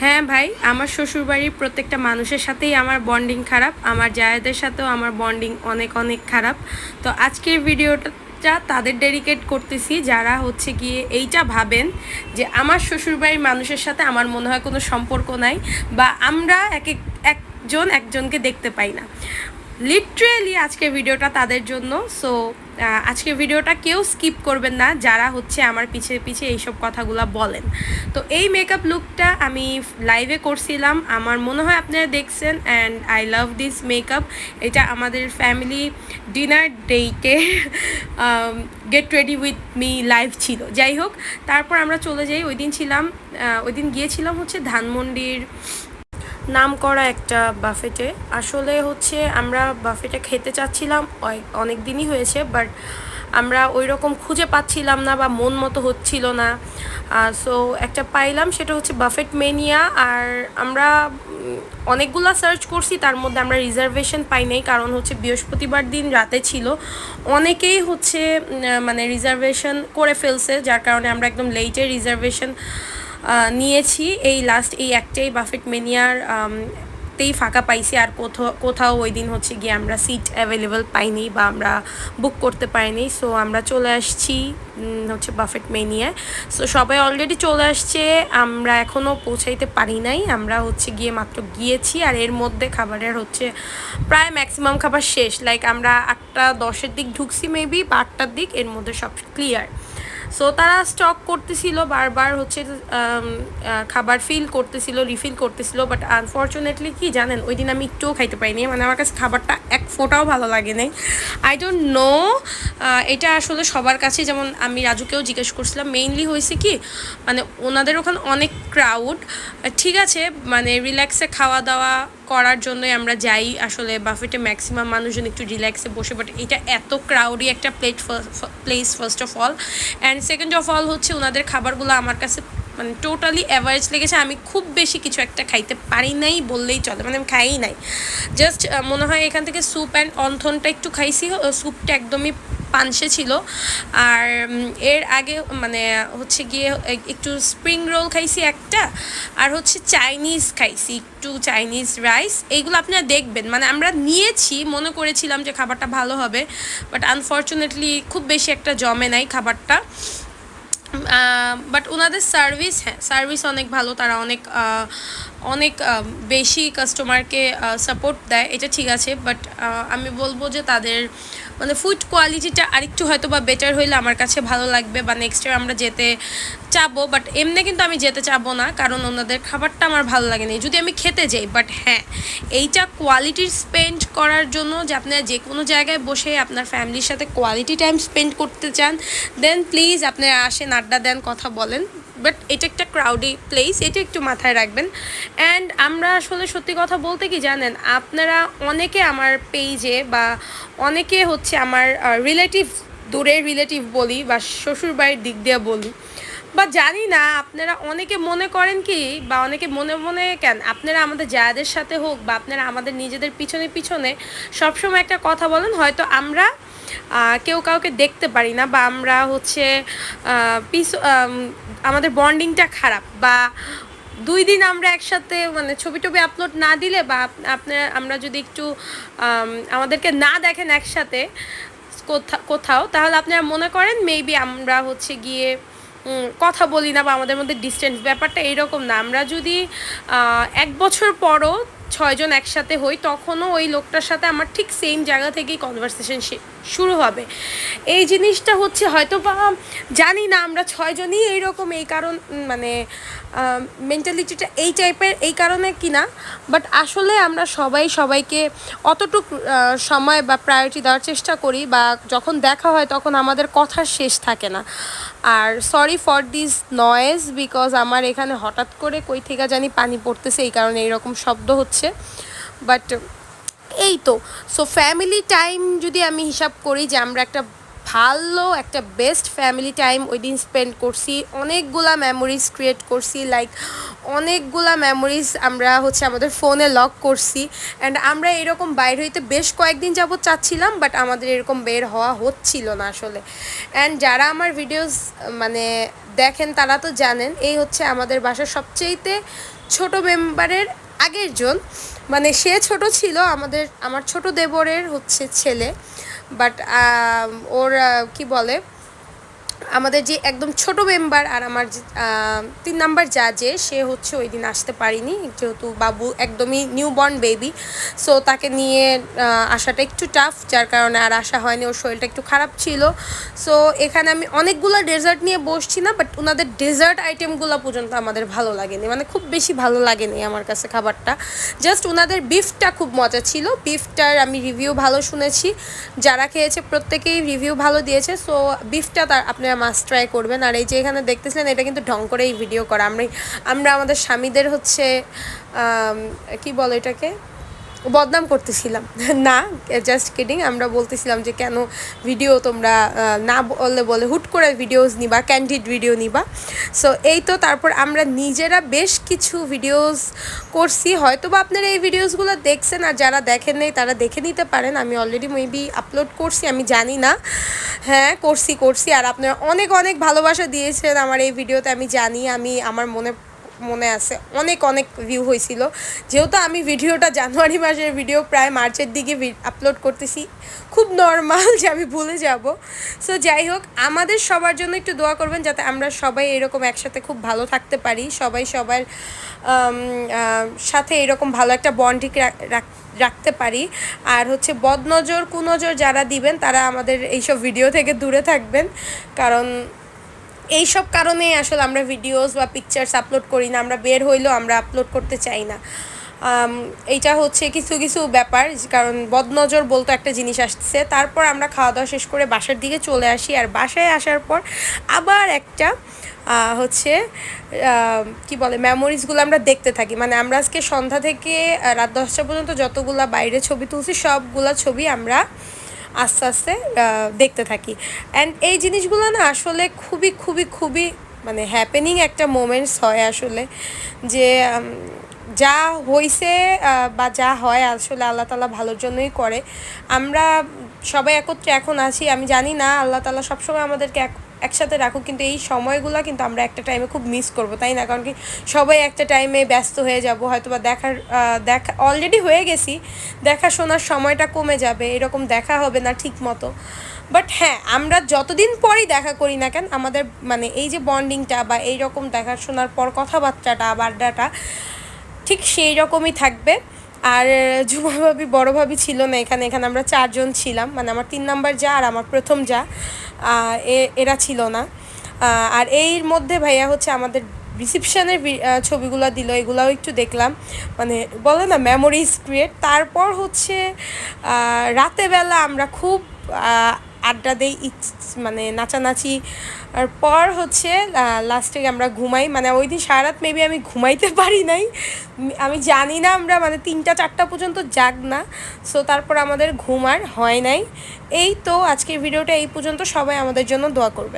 হ্যাঁ ভাই, আমার শ্বশুরবাড়ির প্রত্যেকটা মানুষের সাথেই আমার বন্ডিং খারাপ, আমার জায়েদের সাথেও আমার বন্ডিং অনেক অনেক খারাপ। তো আজকের ভিডিওটা তাদের ডেডিকেট করতেছি যারা হচ্ছে গিয়ে এইটা ভাবেন যে আমার শ্বশুরবাড়ির মানুষের সাথে আমার মনে হয় কোনো সম্পর্ক নাই বা আমরা এক এক, একজন একজনকে দেখতে পাই না। লিটারেলি আজকের ভিডিওটা তাদের জন্য সো আজকের ভিডিওটা কেউ স্কিপ করবেন না, যারা হচ্ছে আমার পিছে পিছে এইসব কথাগুলো বলেন। তো এই মেকআপ লুকটা আমি লাইভে করছিলাম, আমার মনে হয় আপনারা দেখছেন and I love this makeup এটা আমাদের family dinner ডেইটে get ready with me live ছিল। যাই হোক, তারপর আমরা চলে যাই ওই দিন ছিলাম ওই দিন গিয়েছিলাম হচ্ছে ধানমন্ডির নাম করা একটা বাফেটে আসলে হচ্ছে আমরা বাফেটে খেতে চাচ্ছিলাম অনেক দিনই হয়েছে বাট আমরা ওই রকম খুঁজে পাচ্ছিলাম না বা মন মতো হচ্ছিল না। সো একটা পাইলাম, সেটা হচ্ছে বাফেট মেনিয়া আর আমরা অনেকগুলা সার্চ করছি, তার মধ্যে আমরা রিজার্ভেশন পাই নাই, কারণ হচ্ছে বৃহস্পতিবার দিন রাতে ছিল। অনেকেই হচ্ছে মানে রিজার্ভেশন করে ফেলছে, যার কারণে আমরা একদম লেটে রিজার্ভেশন নিয়েছি। এই লাস্ট এই একটাই বাফেট মেনিয়ার তেই ফাঁকা পাইছি। আর কোথাও কোথাও ওই দিন হচ্ছে গিয়ে আমরা সিট অ্যাভেলেবেল পাইনি বা আমরা বুক করতে পারিনি। সো আমরা চলে আসছি হচ্ছে বাফেট মেনিয়ায় সো সবাই অলরেডি চলে আসছে। আমরা এখনও পৌঁছাইতে পারি নাই। আমরা হচ্ছে গিয়ে মাত্র গিয়েছি। আর এর মধ্যে খাবারের হচ্ছে প্রায় ম্যাক্সিমাম খাবার শেষ। লাইক আমরা আটটা দশের দিক ঢুকছি মেবি বা আটটার দিক এর মধ্যে সব ক্লিয়ার সো তারা স্টক করতেছিল বারবার হচ্ছে খাবার ফিল করতেছিল রিফিল করতেছিল বাট আনফর্চুনেটলি কি জানেন, ওই দিন আমি একটুও খাইতে পাইনি মানে আমার কাছে খাবারটা এক ফোটাও ভালো লাগে নাই। আই ডোন্ট নো এটা আসলে সবার কাছে, যেমন আমি রাজুকেও জিজ্ঞেস করছিলাম মেইনলি হয়েছে কি মানে ওনাদের ওখানে অনেক ক্রাউড ঠিক আছে মানে রিল্যাক্সে খাওয়া দাওয়া করার জন্যই আমরা যাই আসলে বাফেটে ম্যাক্সিমাম মানুষজন একটু রিল্যাক্সে বসে বাট এটা এত ক্রাউডি একটা plate place first of all and second of all হচ্ছে ওনাদের খাবারগুলো আমার কাছে মানে টোটালি অ্যাভারেজ লেগেছে। আমি খুব বেশি কিছু একটা খাইতে পারি নাই বললেই চলে মানে আমি খাইই নাই। জাস্ট মনে হয় এখান থেকে স্যুপ অ্যান্ড অন্থনটা একটু খাইছি স্যুপটা একদমই পানসে ছিল। আর এর আগে মানে হচ্ছে গিয়ে একটু স্প্রিং রোল খাইছি একটা, আর হচ্ছে চাইনিজ খাইছি, একটু চাইনিজ রাইস এইগুলো আপনারা দেখবেন। মানে আমরা নিয়েছি, মনে করেছিলাম যে খাবারটা ভালো হবে বাট আনফর্চুনেটলি খুব বেশি একটা জমে নাই খাবারটা। বাট ওনাদের সার্ভিস হ্যাঁ সার্ভিস অনেক ভালো, তারা অনেক অনেক বেশি কাস্টমারকে সাপোর্ট দেয়, এটা ঠিক আছে বাট আমি বলব যে তাদের মানে ফুড কোয়ালিটিটা আরেকটু হয়তো বা বেটার হইলে আমার কাছে ভালো লাগবে বা নেক্সট ইয়ার আমরা যেতে চাবো বাট এমনি কিন্তু আমি যেতে চাবো না, কারণ ওনাদের খাবারটা আমার ভালো লাগে না যদি আমি খেতে যাই বাট হ্যাঁ এইটা কোয়ালিটির স্পেন্ড করার জন্য যে আপনারা যে কোনো জায়গায় বসে আপনার ফ্যামিলির সাথে কোয়ালিটি টাইম স্পেন্ড করতে চান দেন প্লিজ আপনারা আসেন, আড্ডা দেন, কথা বলেন। বাট এটা একটা ক্রাউডি প্লেস এটা একটু মাথায় রাখবেন। অ্যান্ড আমরা আসলে সত্যি কথা বলতে কি জানেন, আপনারা অনেকে আমার পেজে বা অনেকে হচ্ছে আমার রিলেটিভ দূরের রিলেটিভ বলি বা শ্বশুরবাড়ির দিক দিয়ে বলি। বা জানি না, আপনারা অনেকে মনে করেন কি বা অনেকে মনে মনে কেন, আপনারা আমাদের জায়াদের সাথে হোক বা আপনারা আমাদের নিজেদের পিছনে পিছনে সবসময় একটা কথা বলেন, হয়তো আমরা কেউ কাউকে দেখতে পারি না বা আমরা হচ্ছে পিছ আমাদের বন্ডিংটা খারাপ বা দুই দিন আমরা একসাথে মানে ছবি টবি আপলোড না দিলে বা আপনার, আমরা যদি একটু আমাদেরকে না দেখেন একসাথে কোথা, কোথাও, তাহলে আপনারা মনে করেন মেবি আমরা হচ্ছে গিয়ে কথা বলি না বা আমাদের মধ্যে ডিস্টেন্স ব্যাপারটা এইরকম না। আমরা যদি এক বছর পরও ছয়জন একসাথে হই, তখনও ওই লোকটার সাথে আমার ঠিক সেম জায়গা থেকেই কনভারসেশন শুরু হবে। এই জিনিসটা হচ্ছে হয়তো বা জানি না, আমরা ছয়জনই এইরকম এই কারণ মানে মেন্টালিটিটা এই টাইপের এই কারণে কি না বাট আসলে আমরা সবাই সবাইকে অতটুক সময় বা প্রায়োরিটি দেওয়ার চেষ্টা করি বা যখন দেখা হয় তখন আমাদের কথার শেষ থাকে না। আর sorry for this noise because আমার এখানে হঠাৎ করে কই থেকে জানি পানি পড়তেছে, এই কারণে এইরকম শব্দ হচ্ছে। বাট এই তো সো ফ্যামিলি টাইম যদি আমি হিসাব করি যে আমরা একটা ভালো, একটা বেস্ট ফ্যামিলি টাইম ওই দিন স্পেন্ড করছি, অনেকগুলা মেমোরিজ ক্রিয়েট করছি লাইক অনেকগুলা মেমোরিজ আমরা হচ্ছে আমাদের ফোনে লক করছি অ্যান্ড আমরা এরকম বাইর হইতে বেশ কয়েকদিন যাবত চাচ্ছিলাম বাট আমাদের এরকম বের হওয়া হচ্ছিল না আসলে। অ্যান্ড যারা আমার ভিডিওস মানে দেখেন তারা তো জানেন, এই হচ্ছে আমাদের বাসার সবচেয়েতে ছোট মেম্বারের আগের জন। মানে সে ছোট ছিল, আমাদের, আমার ছোট দেবরের হচ্ছে ছেলে। বাট ওর কি বলে আমাদের যে একদম ছোট মেম্বার আর আমার তিন নাম্বার যা যে, সে হচ্ছে ওই দিন আসতে পারিনি, যেহেতু বাবু একদমই নিউ বর্ন বেবি সো তাকে নিয়ে আসাটা একটু টাফ যার কারণে আর আসা হয়নি, ওর শরীরটা একটু খারাপ ছিল। সো এখানে আমি অনেকগুলো ডেজার্ট নিয়ে বসছি না বাট ওনাদের ডেজার্ট আইটেমগুলো পর্যন্ত আমাদের ভালো লাগেনি মানে খুব বেশি ভালো লাগেনি আমার কাছে খাবারটা। জাস্ট ওনাদের বিফটা খুব মজা ছিল বিফটার আমি রিভিউ ভালো শুনেছি, যারা খেয়েছে প্রত্যেকেই রিভিউ ভালো দিয়েছে সো বিফটা তার আপনারা মাস্ট ট্রাই করবেন। আর এই যে এখানে দেখতেছিলেন, এটা কিন্তু ঢং করেই ভিডিও করা। আমরা আমরা আমাদের স্বামীদের হচ্ছে কি বলো এটাকে? বদনাম করতেছিলাম। না জাস্ট কিডিং আমরা বলতেছিলাম যে কেন ভিডিও তোমরা না বললে বলে হুট করে ভিডিওস নিবা ক্যান্ডিড ভিডিও নিবা। সো এই তো তারপর আমরা নিজেরা বেশ কিছু ভিডিওস করছি। হয়তো বা আপনারা এই ভিডিওসগুলো দেখছেন আর যারা দেখেন নেই, তারা দেখে নিতে পারেন। আমি অলরেডি মেবি আপলোড করছি, আমি জানি না। হ্যাঁ করছি করছি। আর আপনারা অনেক অনেক ভালোবাসা দিয়েছেন আমার এই ভিডিওতে আমি জানি। আমি, আমার মনে মনে আছে, অনেক অনেক ভিউ হয়েছিল। যেহেতু আমি ভিডিওটা জানুয়ারি মাসের ভিডিও প্রায় মার্চের দিকে আপলোড করতেছি। খুব নর্মাল যে আমি ভুলে যাব। সো যাই হোক, আমাদের সবার জন্য একটু দোয়া করবেন যাতে আমরা সবাই এরকম একসাথে খুব ভালো থাকতে পারি। সবাই সবার সাথে এরকম ভালো একটা বন্ডিং রাখতে পারি। আর হচ্ছে বদনজর কুনজর যারা দিবেন, তারা আমাদের এইসব ভিডিও থেকে দূরে থাকবেন। কারণ এইসব কারণেই আসলে আমরা ভিডিওস বা পিকচার্স আপলোড করি না, আমরা বের হইলেও আমরা আপলোড করতে চাই না। এইটা হচ্ছে কিছু কিছু ব্যাপার, কারণ বদনজর বলতো একটা জিনিস আসছে। তারপর আমরা খাওয়া দাওয়া শেষ করে বাসার দিকে চলে আসি, আর বাসায় আসার পর আবার একটা হচ্ছে কি বলে মেমোরিজগুলো আমরা দেখতে থাকি। মানে আমরা আজকে সন্ধ্যা থেকে রাত দশটা পর্যন্ত যতগুলা বাইরে ছবি তুলছি, সবগুলা ছবি আমরা আস্তে আস্তে দেখতে থাকি। অ্যান্ড এই জিনিসগুলো না আসলে খুবই খুবই খুবই মানে হ্যাপেনিং একটা মোমেন্টস হয় আসলে যে যা হইছে বা যা হয় আসলে আল্লাহ তালা ভালোর জন্যই করে। আমরা সবাই একত্রে এখন আছি, আমি জানি না আল্লাহ তালা সবসময় আমাদেরকে এক একসাথে রাখুক, কিন্তু এই সময়গুলো কিন্তু আমরা একটা টাইমে খুব মিস করব, তাই না? কারণ কি সবাই একটা টাইমে ব্যস্ত হয়ে যাব হয়তো বা দেখার দেখা অলরেডি হয়ে গেছি দেখাশোনার সময়টা কমে যাবে, এরকম দেখা হবে না ঠিক মতো। বাট হ্যাঁ আমরা যতদিন পরই দেখা করি না কেন, আমাদের মানে এই যে বন্ডিংটা বা এই রকম দেখাশোনার পর কথাবার্তাটা বা আড্ডাটা ঠিক সেই রকমই থাকবে। আর ঝুমা ভাবি বড়ো ভাবি ছিল না এখানে এখানে আমরা চারজন ছিলাম। মানে আমার তিন নাম্বার যা আর আমার প্রথম যা এরা ছিল না। আর এর মধ্যে ভাইয়া হচ্ছে আমাদের রিসিপশানের ছবিগুলো দিল, এগুলাও একটু দেখলাম। মানে বলে না মেমোরিজ ক্রিয়েট তারপর হচ্ছে রাতেবেলা আমরা খুব আড্ডা দেই মানে নাচানাচি। আর পর হচ্ছে লাস্টে আমরা ঘুমাই। মানে ওই দিন সারা রাত মেবি আমি ঘুমাইতে পারি নাই। আমি জানি না আমরা মানে তিনটা, চারটা পর্যন্ত যাক না। সো তারপর আমাদের ঘুম আর হয় নাই। এই তো আজকের ভিডিওটা এই পর্যন্ত। সবাই আমাদের জন্য দোয়া করবে।